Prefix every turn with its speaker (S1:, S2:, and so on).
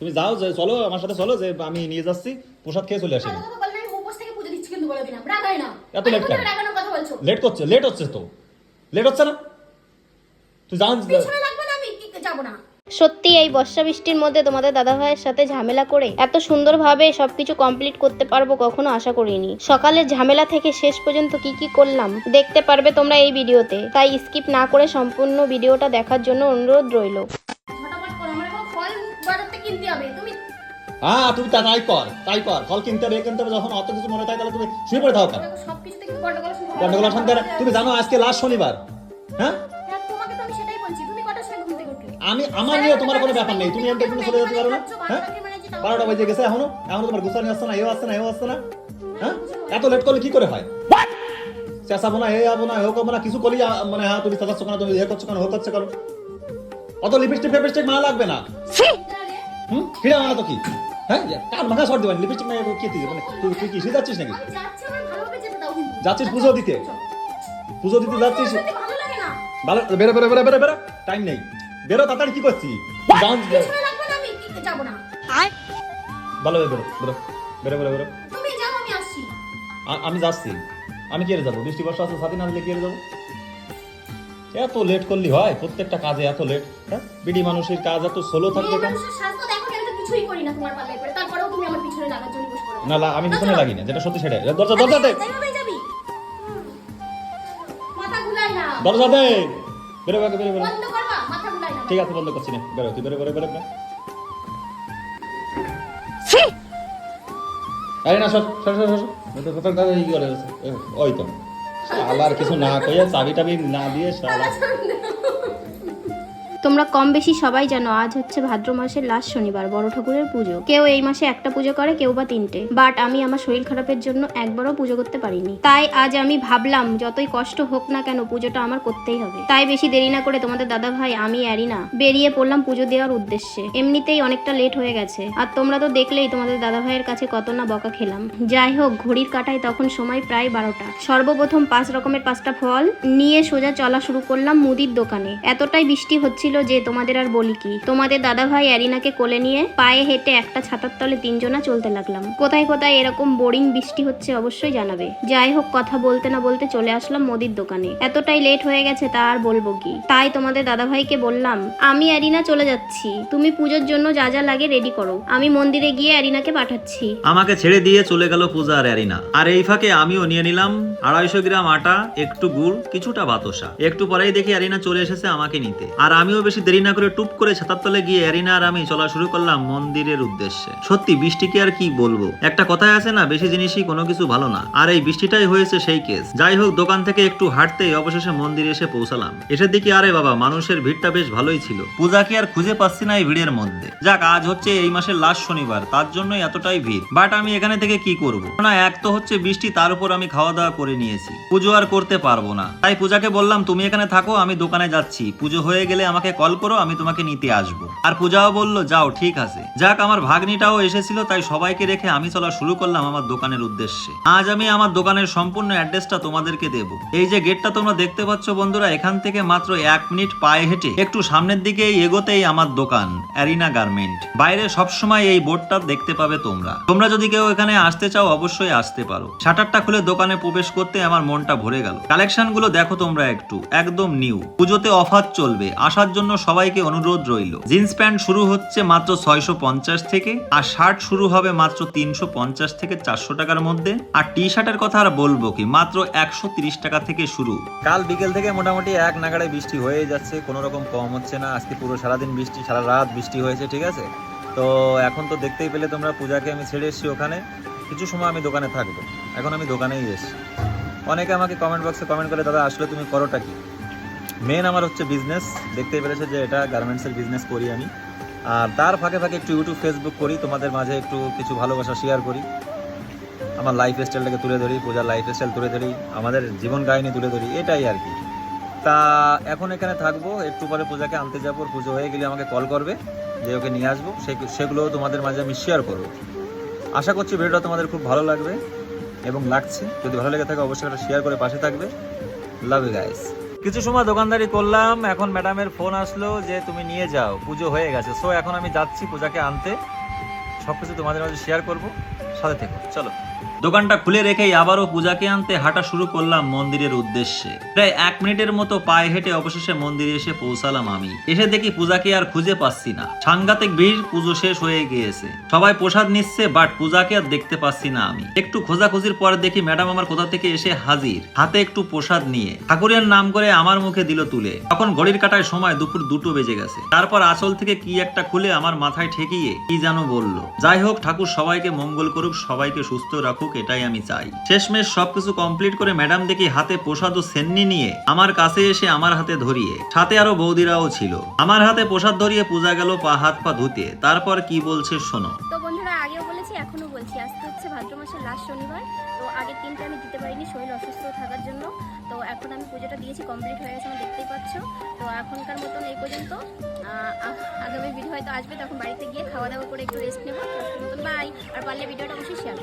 S1: তুমি যাও যে চলো আমার সাথে চলো যে আমি নিয়ে যাচ্ছি প্রসাদ খেয়ে চলে আসি। এত late কেন? লেট করছে লেট হচ্ছে তো। লেট হচ্ছে না? তুই জান
S2: পিছনে লাগবে না আমি কি যাব না।
S3: সত্যি এই বর্ষা বৃষ্টির মধ্যে তোমাদের দাদা ভাইয়ের সাথে ঝামেলা করে এত সুন্দরভাবে সবকিছু কমপ্লিট করতে পারব কখনো আশা করিনি। সকালের ঝামেলা থেকে শেষ পর্যন্ত কি কি করলাম দেখতে পারবে তোমরা এই ভিডিওতে। তাই স্কিপ না করে সম্পূর্ণ ভিডিওটা দেখার জন্য অনুরোধ রইল।
S1: হ্যাঁ তুমি তা- তাই কর তাই কর। ফল কিনতে হবে কিনতে হবে যখন অত কিছু মনে থাকে তাহলে তুমি শুয়ে পড়ে থাকো কেন?
S2: গন্ডগোল
S1: হয়। না? তুমি জানো আজকে লাস্ট শনিবার। হ্যাঁ?
S2: হ্যাঁ তোমাকে তো আমি
S1: আমার নিয়ে তোমার কোনো ব্যাপার নেই। তুমি এমনি চলে যেতে পারো না। হ্যাঁ? বারোটা বাজে গেছে এখনও। এখনও তোমার গুছানি আসছে না এও আসছে না এও আসছে না। হ্যাঁ? এত লেট করলে কি করে হয়? চেঁচাবো না এ যাব না করব না কিছু করি মানে হ্যাঁ তুমি চেঁচাচ্ছ কেন তুমি এ করছ কেন ও করছ কেন? অত লিপস্টিক ফেপস্টিক মারা লাগবে না। হুম? ফিরে মানা তো কি? হ্যাঁ? কার মাথা সর দিবেন? লিপস্টিক না কি তুই? মানে তুই তুই কি শুয়ে যাচ্ছিস নাকি?
S2: আমার
S1: যাচ্ছিস পুজো দিতে? পুজো দিতে যাচ্ছিস?
S2: ভালো লাগে না।
S1: ভালো বেরো বেরো বেরো বেরো বেরো। টাইম নেই। বেরো তাড়াতাড়ি কি করছিস? ডান্স
S2: পিছনে আমি কি যাব
S1: ভালো বেরো বেরো। বেরো বেরো বেরো।
S2: তুমি আমি আসছি।
S1: আ- আমি যাচ্ছি। আমি কি যাব? বৃষ্টি বর্ষা আছে সাথে না দিলে কি যাব? এত লেট করলি হয় প্রত্যেকটা কাজে এত লেট হ্যাঁ? বিডি মানুষের কাজ এত স্লো থাকবে
S2: কিছুই করি না তোমার পাল্লায় পড়ে। তারপরেও তুমি আমার পিছনে লাগার জন্য বসে পড়ো।
S1: না লা- আমি পিছনে লাগি না যেটা সত্যি সেটাই। দরজা দরজা দে।
S2: যাবি? মাথা ঘুলাই না।
S1: দরজা দে। বেরো বেরো বেরো
S2: বন্ধ করবা? মাথা ঘুলাই না।
S1: ঠিক আছে বন্ধ করছি না। বেরো তুই বেরো বেরো বেরো আরে না সর সর সর সর ই করে ওই তো। শালার কিছু না কইয়া চাবি টাবি না দিয়ে শালা।
S3: তোমরা কম বেশি সবাই জানো, আজ হচ্ছে ভাদ্র মাসের লাস্ট শনিবার, বড় ঠাকুরের পুজো। কেউ এই মাসে একটা পুজো করে, কেউ বা তিনটে। বাট আমি আমার শরীর খারাপের জন্য একবারও পুজো করতে পারিনি। তাই আজ আমি ভাবলাম, যতই কষ্ট হোক না কেন, পুজোটা আমার করতেই হবে। তাই বেশি দেরি না করে তোমাদের দাদা ভাই, আমি, অ্যারিনা, বেরিয়ে পড়লাম পুজো দেওয়ার উদ্দেশ্যে। এমনিতেই অনেকটা লেট হয়ে গেছে। আর তোমরা তো দেখলেই তোমাদের দাদা ভাইয়ের কাছে কত না বকা খেলাম। যাই হোক, ঘড়ির কাটায় তখন সময় প্রায় বারোটা। সর্বপ্রথম পাঁচ রকমের পাঁচটা ফল নিয়ে সোজা চলা শুরু করলাম মুদির দোকানে। এতটাই বৃষ্টি হচ্ছিল যে তোমাদের আর বলি কি? তোমাদের দাদা ভাই অ্যারিনাকে কোলে নিয়ে পায়ে হেঁটে একটা ছাতার তলে তিনজনা চলতে লাগলাম। কোথায় কোথায় এরকম বোরিং বৃষ্টি হচ্ছে অবশ্যই জানাবে। যাই হোক, কথা বলতে না বলতে চলে আসলাম মুদির দোকানে। এতটাই লেট হয়ে গেছে, তা আর বলব কি? তাই তোমাদের দাদা ভাইকে বললাম, আমি অ্যারিনা চলে যাচ্ছি। তুমি পুজোর জন্য যা যা লাগে রেডি করো। আমি মন্দিরে গিয়ে অ্যারিনাকে পাঠাচ্ছি।
S4: আমাকে ছেড়ে দিয়ে চলে গেল পূজা আর অ্যারিনা। আর এই ফাঁকে আমিও নিয়ে নিলাম আড়াইশো গ্রাম আটা, একটু গুড়, কিছুটা বাতাসা। একটু পরেই দেখি অ্যারিনা চলে এসেছে আমাকে নিতে। আর আমিও বেশি দেরি না করে টুপ করে ছাতার তলে গিয়ে অ্যারিনা আর আমি চলা শুরু করলাম মন্দিরের উদ্দেশ্যে। সত্যি বৃষ্টিকে আর কি বলব? একটা কথাই আছে না, বেশি জিনিসই কোনো কিছু ভালো না। আর এই বৃষ্টিটাই হয়েছে সেই কেস যাই হোক, দোকান থেকে একটু হাঁটতেই অবশেষে মন্দিরে এসে পৌঁছালাম। এসে দেখি, আরে বাবা, মানুষের ভিড়টা বেশ ভালোই ছিল। পূজা কি আর খুঁজে পাচ্ছি না এই ভিড়ের মধ্যে। যাক, আজ হচ্ছে এই মাসের লাস্ট শনিবার, তার জন্যই এতটাই ভিড়। বাট আমি এখানে থেকে কি করব? না, এক তো হচ্ছে বৃষ্টি, তার উপর আমি খাওয়া দাওয়া করে নিয়েছি। পুজো আর করতে পারব না। তাই পূজাকে বললাম, তুমি এখানে থাকো, আমি দোকানে যাচ্ছি। পুজো হয়ে গেলে আমাকে কল করো, আমি তোমাকে নিতে আসব। আর পূজাও বলল, যাও, ঠিক আছে। যাক, আমার ভাগ্নিটাও এসেছিল, তাই সবাইকে রেখে আমি চলা শুরু করলাম আমার দোকানের উদ্দেশ্যে। আজ আমি আমার দোকানের সম্পূর্ণ অ্যাড্রেসটা তোমাদেরকে দেব। এই যে গেটটা তোমরা দেখতে পাচ্ছ, বন্ধুরা, এখান থেকে মাত্র এক মিনিট পায়ে হেঁটে একটু সামনের দিকে এগোতেই আমার দোকান, অ্যারিনা গার্মেন্ট। বাইরে সবসময় এই বোর্ডটা দেখতে পাবে তোমরা। তোমরা যদি কেউ এখানে আসতে চাও, অবশ্যই আসতে পারো। শাটারটা খুলে দোকানে প্রবেশ করতে আমার মনটা ভরে গেল। কালেকশনগুলো দেখো তোমরা একটু, একদম নিউ। পুজোতে অফার চলবে, আসার জন্য সবাইকে অনুরোধ রইল। জিন্স প্যান্ট শুরু হচ্ছে মাত্র ছয়শো পঞ্চাশ থেকে, আর শার্ট শুরু হবে মাত্র তিনশো পঞ্চাশ থেকে চারশো টাকার মধ্যে। আর টি শার্টের কথা আর বলব কি, মাত্র একশো তিরিশ টাকা থেকে শুরু। কাল বিকেল থেকে মোটামুটি এক নাগাড়ে বৃষ্টি হয়ে যাচ্ছে, কোনো রকম কম হচ্ছে না। আজকে পুরো সারাদিন বৃষ্টি, সারা রাত বৃষ্টি হয়েছে, ঠিক আছে? তো এখন তো দেখতেই পেলে তোমরা, পূজাকে আমি ছেড়ে এসেছি ওখানে। কিছু সময় আমি দোকানে থাকব। এখন আমি দোকানেই এসেছি। অনেকে আমাকে কমেন্ট বক্সে কমেন্ট করে দাদা, আসলে তুমি করোটা কি? মেন আমার হচ্ছে বিজনেস দেখতেই পেরেছ যে এটা গার্মেন্টসের বিজনেস করি আমি। আর তার ফাঁকে ফাঁকে একটু ইউটিউব ফেসবুক করি। তোমাদের মাঝে একটু কিছু ভালোবাসা শেয়ার করি। আমার লাইফ স্টাইলটাকে তুলে ধরি, পূজার লাইফ স্টাইল তুলে ধরি, আমাদের জীবন কাহিনী তুলে ধরি, এটাই আর কি। তা এখন এখানে থাকব, একটু পরে পূজাকে আনতে যাব, পুজো হয়ে গেলে আমাকে কল করবে, যে ওকে নিয়ে আসব। সে- সেগুলোও তোমাদের মাঝে আমি শেয়ার করব। আশা করছি ভিডিওটা তোমাদের খুব ভালো লাগবে এবং লাগছে। যদি ভালো লেগে থাকে অবশ্যই একটা শেয়ার করে পাশে থাকবে। লাভ ইউ গাইস কিছু সময় দোকানদারি করলাম, এখন ম্যাডামের ফোন আসলো যে তুমি নিয়ে যাও, পুজো হয়ে গেছে। সো এখন আমি যাচ্ছি পূজাকে আনতে। সবকিছু তোমাদের মাঝে শেয়ার করব। সাথে থেকো, চলো। দোকানটা খুলে রেখেই আবারও পূজাকে আনতে হাঁটা শুরু করলাম মন্দিরের উদ্দেশ্যে। প্রায় এক মিনিটের মতো পায়ে হেঁটে অবশেষে মন্দিরে এসে পৌঁছালাম আমি। এসে দেখি পূজাকে আর খুঁজে পাচ্ছি না। সাংঘাতিক ভিড়, পুজো শেষ হয়ে গিয়েছে। সবাই প্রসাদ নিচ্ছে, বাট পূজাকে আর দেখতে পাচ্ছি না আমি। একটু খোঁজাখুঁজির পর দেখি ম্যাডাম আমার কোথা থেকে এসে হাজির। হাতে একটু প্রসাদ নিয়ে। ঠাকুরের নাম করে আমার মুখে দিল তুলে। তখন ঘড়ির কাটায় সময় দুপুর দুটো বেজে গেছে। তারপর আঁচল থেকে কি একটা খুলে আমার মাথায় ঠেকিয়ে কি যেন বলল। যাই হোক, ঠাকুর সবাইকে মঙ্গল করুক, সবাইকে সুস্থ রাখুক, এটাই আমি চাই। শেষমেশ সবকিছু কমপ্লিট করে ম্যাডাম দেখি হাতে প্রসাদ ও সেন্নি নিয়ে আমার কাছে এসে আমার হাতে ধরিয়ে, সাথে আরও বৌদিরাও ছিল। আমার হাতে প্রসাদ ধরিয়ে পূজা গেল পা হাত পা ধুতে। তারপর কি বলছে শোনো।
S3: তো বন্ধুরা, আগেও বলেছি এখনও বলছি। আজকে হচ্ছে ভাদ্র মাসের লাস্ট শনিবার, তো আগের দিনটা আমি দিতে পারিনি, শরীর অসুস্থ থাকার জন্য। তো এখন আমি পুজোটা দিয়েছি কমপ্লিট হয়ে গেছে আমি দেখতেই পাচ্ছ। তো এখনকার মতন এই পর্যন্ত। আগামী ভিডিও হয়তো আসবে, তখন বাড়িতে গিয়ে খাওয়া দাওয়া করে একটু রেস্ট নেব। বাই আর পারলে ভিডিওটা অবশ্যই শেয়ার